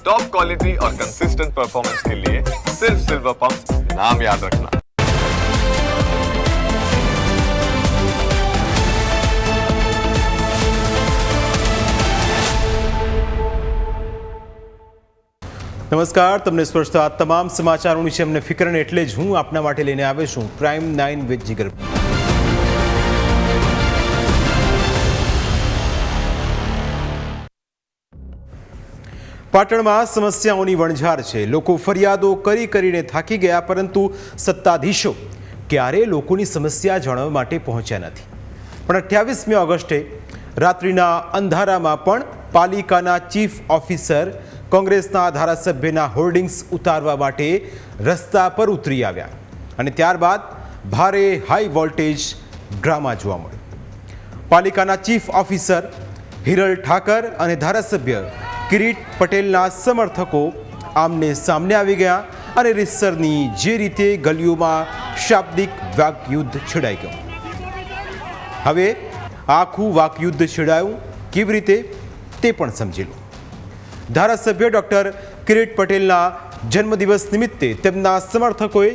Top quality और consistent performance के लिए सिर्फ सिल्वर पंप नाम याद रखना નમસ્કાર તમને સ્પર્શતા આ તમામ સમાચારોની છે અમને ફિકર ને એટલે જ હું આપના માટે લઈને આવ્યો છું પ્રાઇમ નાઇન વિથ જીગર પાટણમાં સમસ્યાઓની વણઝાર છે. લોકો ફરિયાદો કરી કરીને થાકી ગયા, પરંતુ સત્તાધીશો ક્યારે લોકોની સમસ્યા જાણવા માટે પહોંચ્યા નથી. પણ અઠ્યાવીસમી ઓગસ્ટે રાત્રિના અંધારામાં પણ પાલિકાના ચીફ ઓફિસર, કોંગ્રેસના ધારાસભ્યના હોર્ડિંગ્સ ઉતારવા માટે રસ્તા પર ઉતરી આવ્યા અને ત્યારબાદ ભારે હાઈ વોલ્ટેજ ડ્રામા જોવા મળ્યો. પાલિકાના ચીફ ઓફિસર હિરલ ઠાકર અને ધારાસભ્ય કિરીટ પટેલના સમર્થકો આમને સામને આવી ગયા અને રીતસરની જે રીતે ગલીઓમાં શાબ્દિક વાકયુદ્ધ છેડાઈ ગયું. હવે આખું વાકયુદ્ધ છેડાયું કેવી રીતે તે પણ સમજી લો. ધારાસભ્ય ડૉક્ટર કિરીટ પટેલના જન્મદિવસ નિમિત્તે તેમના સમર્થકોએ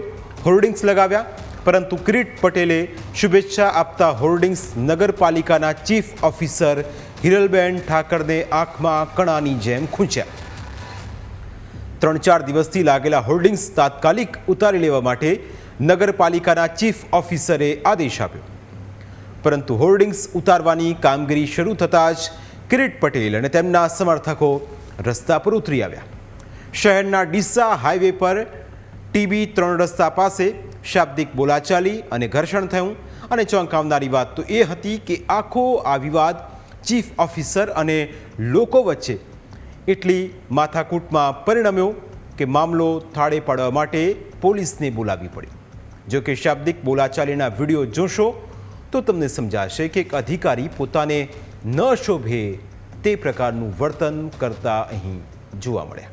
હોર્ડિંગ્સ લગાવ્યા, પરંતુ કિરીટ પટેલે શુભેચ્છા આપતા હોર્ડિંગ્સ નગરપાલિકાના ચીફ ઓફિસર હિરલબેન ઠાકરને આંખમાં કણાની જેમ ખૂંચ્યા. ત્રણ ચાર દિવસથી લાગેલા હોર્ડિંગ્સ તાત્કાલિક ઉતારી લેવા માટે નગરપાલિકાના ચીફ ઓફિસરે આદેશ આપ્યો. પરંતુ હોર્ડિંગ્સ ઉતારવાની કામગીરી શરૂ થતાં જ કિરીટ પટેલ અને તેમના સમર્થકો રસ્તા પર ઉતરી આવ્યા. શહેરના ડીસા હાઈવે પર ટીબી ત્રણ રસ્તા પાસે શાબ્દિક બોલાચાલી અને ઘર્ષણ થયું અને ચોંકાવનારી વાત તો એ હતી કે આખો આ વિવાદ ચીફ ઓફિસર અને લોકો વચ્ચે એટલી માથાકૂટમાં પરિણમ્યો કે મામલો થાળે પાડવા માટે પોલીસને બોલાવવી પડી. જો કે શાબ્દિક બોલાચાલીના વીડિયો જોશો તો તમને સમજાશે કે એક અધિકારી પોતાને ન શોભે તે પ્રકારનું વર્તન કરતા અહીં જોવા મળ્યા.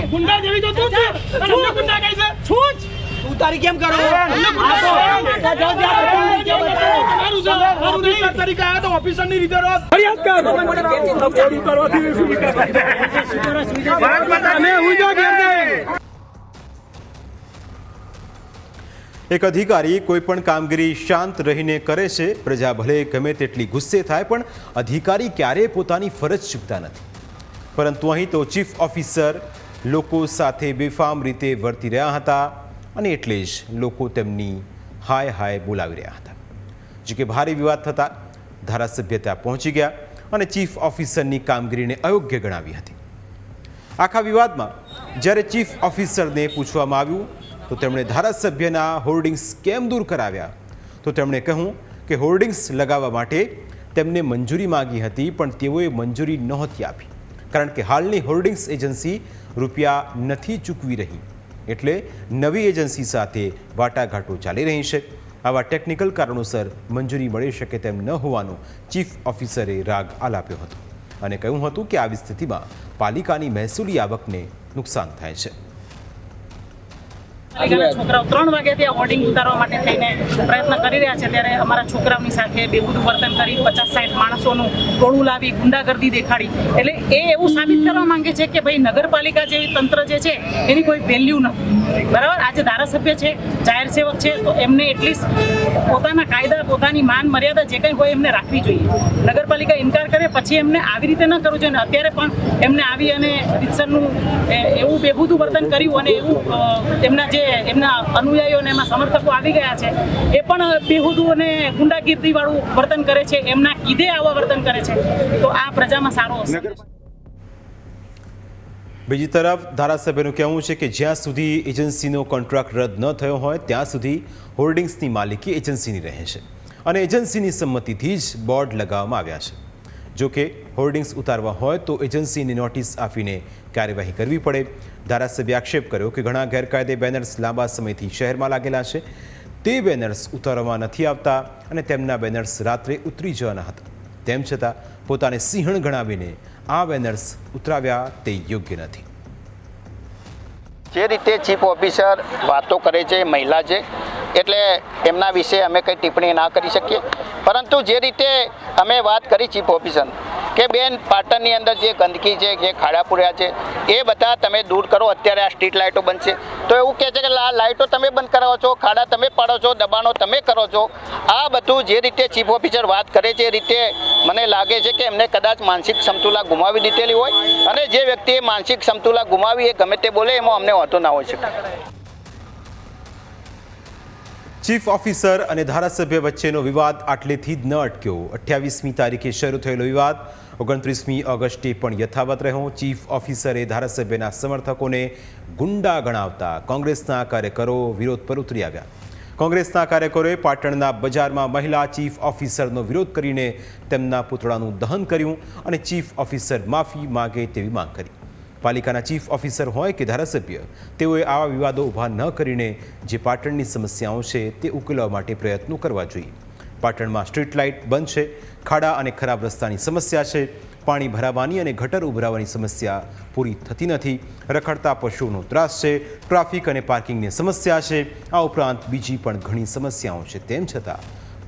ગુંડા જેવી તો તું છે. અને અમને ગુંડા કહે છે. છું જ ઉતારી કેમ કરો? અમને ગુંડા કહે છે. જાઓ, જાઓ, જાઓ, જાઓ, જાઓ. મારું છે. મારું ઓફિસર તરીકે આવ્યા તો ઓફિસરની રીતે રહો ફરિયાદ કર. ચોરી કરવાથી શું અમે હું જો ઘેર એક અધિકારી કોઈ પણ કામગીરી શાંત રહીને કરે છે પ્રજા ભલે ગમે તેટલી ગુસ્સે થાય પણ અધિકારી ક્યારેય પોતાની ફરજ ચૂકતા નથી. પરંતુ અહીં તો ચીફ ઓફિસર લોકો સાથે બેફામ રીતે વર્તી રહ્યા હતા અને એટલે જ લોકો તેમની હાય હાય બોલાવી રહ્યા હતા. જો કે ભારે વિવાદ થતાં ધારાસભ્ય ત્યાં પહોંચી ગયા અને ચીફ ઓફિસરની કામગીરીને અયોગ્ય ગણાવી હતી. આખા વિવાદમાં જ્યારે ચીફ ઓફિસરને પૂછવામાં આવ્યું, તો તેમણે ધારાસભ્યના હોર્ડિંગ્સ કેમ દૂર કરાવ્યા? તો તેમણે કહ્યું કે હોર્ડિંગ્સ લગાવવા માટે તેમને મંજૂરી માંગી હતી, પણ તેઓએ મંજૂરી નહોતી આપી. કારણ કે હાલની હોર્ડિંગ્સ એજન્સી રૂપિયા નથી ચૂકવી રહી. એટલે નવી એજન્સી સાથે વાટાઘાટો ચાલી રહી છે. આવા ટેકનિકલ કારણોસર મંજૂરી મળી શકે તેમ ન હોવાનો ચીફ ઓફિસરે રાગ આલાપ્યો હતો અને કહ્યું હતું કે આવી સ્થિતિમાં પાલિકાની મહેસૂલી આવકને નુકસાન થાય છે. છોકરાઓ ત્રણ વાગ્યાથી આ હોર્ડિંગ ઉતારવા માટે થઈને પ્રયત્ન કરી રહ્યા છે. ત્યારે અમારા છોકરાઓની સાથે બેહુદું વર્તન કરી પચાસ સાઠ માણસોનું ટોળું લાવી ગુંડાગર્દી દેખાડી. એટલે એ એવું સાબિત કરવા માંગે છે કે ભાઈ નગરપાલિકા જેવી તંત્ર જે છે એની કોઈ વેલ્યુ નથી. બરાબર? આજે ધારાસભ્ય છે જાહેર સેવક છે તો એમને એટલીસ્ટ પોતાના કાયદા પોતાની માન મર્યાદા જે કંઈ હોય એમને રાખવી જોઈએ. નગરપાલિકા ઇનકાર કરે પછી એમને આવી રીતે ન કરવું જોઈએ. અને અત્યારે પણ એમને આવી અને રીતસરનું એવું બેહુદું વર્તન કર્યું અને એવું એમના જે એમના અનુયાયીઓને એમના સમર્થકો આવી ગયા છે. એ પણ બેહુદું અને ગુંડાગીર્દી વાળું વર્તન કરે છે. એમના કીધે આવા વર્તન કરે છે. તો આ પ્રજામાં સારો અસર બીજી તરફ ધારાસભ્યનું કહેવું છે કે જ્યાં સુધી એજન્સીનો કોન્ટ્રાક્ટ રદ ન થયો હોય, ત્યાં સુધી હોર્ડિંગ્સની માલિકી એજન્સીની રહે છે. અને એજન્સીની સંમતિથી જ બોર્ડ લગાવવામાં આવ્યા છે. જો કે હોર્ડિંગ્સ ઉતારવા હોય તો એજન્સીની નોટિસ આપીને કાર્યવાહી કરવી પડે. ધારાસભ્ય આક્ષેપ કર્યો કે ઘણા ગેરકાયદે બેનર્સ લાંબા સમયથી શહેરમાં લાગેલા છે. તે બેનર્સ ઉતારવામાં નથી આવતા અને તેમના બેનર્સ રાત્રે ઉતરી જવાના હતા. તેમ છતાં પોતાને સિંહણ ગણાવીને આ બેનર્સ ઉતરાવ્યા તે યોગ્ય નથી. જે રીતે ચીફ ઓફિસર વાતો કરે છે મહિલા છે, એટલે એમના વિશે અમે કંઈ ટિપ્પણી ના કરી શકીએ. પરંતુ જે રીતે અમે વાત કરી ચીફ ઓફિસર કે બેન, પાટણની અંદર જે ગંદકી છે, જે ખાડાપુરા છે, એ બધા તમે દૂર કરો. અત્યારે આ સ્ટ્રીટ લાઇટો બનશે તો એવું કહે છે કે આ લાઇટો તમે બંધ કરાવો છો, ખાડા તમે પાડો છો, દબાણો તમે કરો છો. આ બધું જે રીતે ચીફ ઓફિસર વાત કરે છે, એ રીતે મને લાગે છે કે એમને કદાચ માનસિક સમતુલા ગુમાવી દીધેલી હોય અને જે વ્યક્તિએ માનસિક સમતુલા ગુમાવી એ ગમે તે બોલે, એમાં અમને વાંધો ના હોય શકે. ચીફ ઓફિસર અને ધારાસભ્ય વચ્ચેનો વિવાદ આટલેથી જ ન અટક્યો. અઠ્યાવીસમી તારીખે શરૂ થયેલો વિવાદ ઓગણત્રીસમી ઓગસ્ટે પણ યથાવત રહ્યો. ચીફ ઓફિસરે ધારાસભ્યના સમર્થકોને ગુંડા ગણાવતા કોંગ્રેસના કાર્યકરો વિરોધ પર ઉતરી આવ્યા. કોંગ્રેસના કાર્યકરોએ પાટણના બજારમાં મહિલા ચીફ ઓફિસરનો વિરોધ કરીને તેમના પુતળાનું દહન કર્યું અને ચીફ ઓફિસર માફી માગે તેવી માંગ કરી. પાલિકાના ચીફ ઓફિસર હોય કે ધારાસભ્ય, તેઓએ આવા વિવાદો ઊભા ન કરીને જે પાટણની સમસ્યાઓ છે તે ઉકેલવા માટે પ્રયત્નો કરવા જોઈએ. પાટણમાં સ્ટ્રીટ લાઇટ બંધ છે. ખાડા અને ખરાબ રસ્તાની સમસ્યા છે. પાણી ભરાવાની અને ગટર ઉભરાવાની સમસ્યા પૂરી થતી નથી. રખડતા પશુઓનો ત્રાસ છે. ટ્રાફિક અને પાર્કિંગની સમસ્યા છે. આ ઉપરાંત બીજી પણ ઘણી સમસ્યાઓ છે. તેમ છતાં,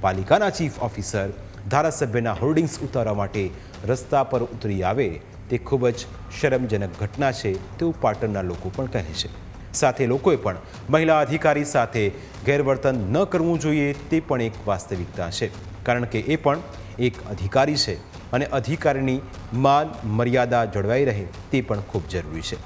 પાલિકાના ચીફ ઓફિસર ધારાસભ્યના હોર્ડિંગ્સ ઉતારવા માટે રસ્તા પર ઉતરી આવે તે ખૂબ જ શરમજનક ઘટના છે તેવું પાટણના લોકો પણ કહે છે. સાથે લોકોએ પણ મહિલા અધિકારી સાથે ગેરવર્તન ન કરવું જોઈએ તે પણ એક વાસ્તવિકતા છે. કારણ કે એ પણ એક અધિકારી છે અને અધિકારીની માન મર્યાદા જળવાઈ રહે તે પણ ખૂબ જરૂરી છે.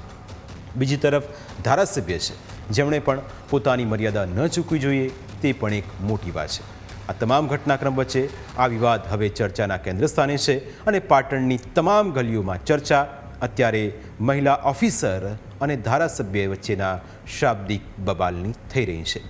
બીજી તરફ ધારાસભ્ય છે, જેમણે પણ પોતાની મર્યાદા ન ચૂકવી જોઈએ તે પણ એક મોટી વાત છે. આ તમામ ઘટનાક્રમ વચ્ચે આ વિવાદ હવે ચર્ચાના કેન્દ્ર સ્થાને છે અને પાટણની તમામ ગલીઓમાં ચર્ચા, અત્યારે મહિલા ઓફિસર અને ધારાસભ્ય વચ્ચેના શાબ્દિક બબાલની થઈ રહી છે.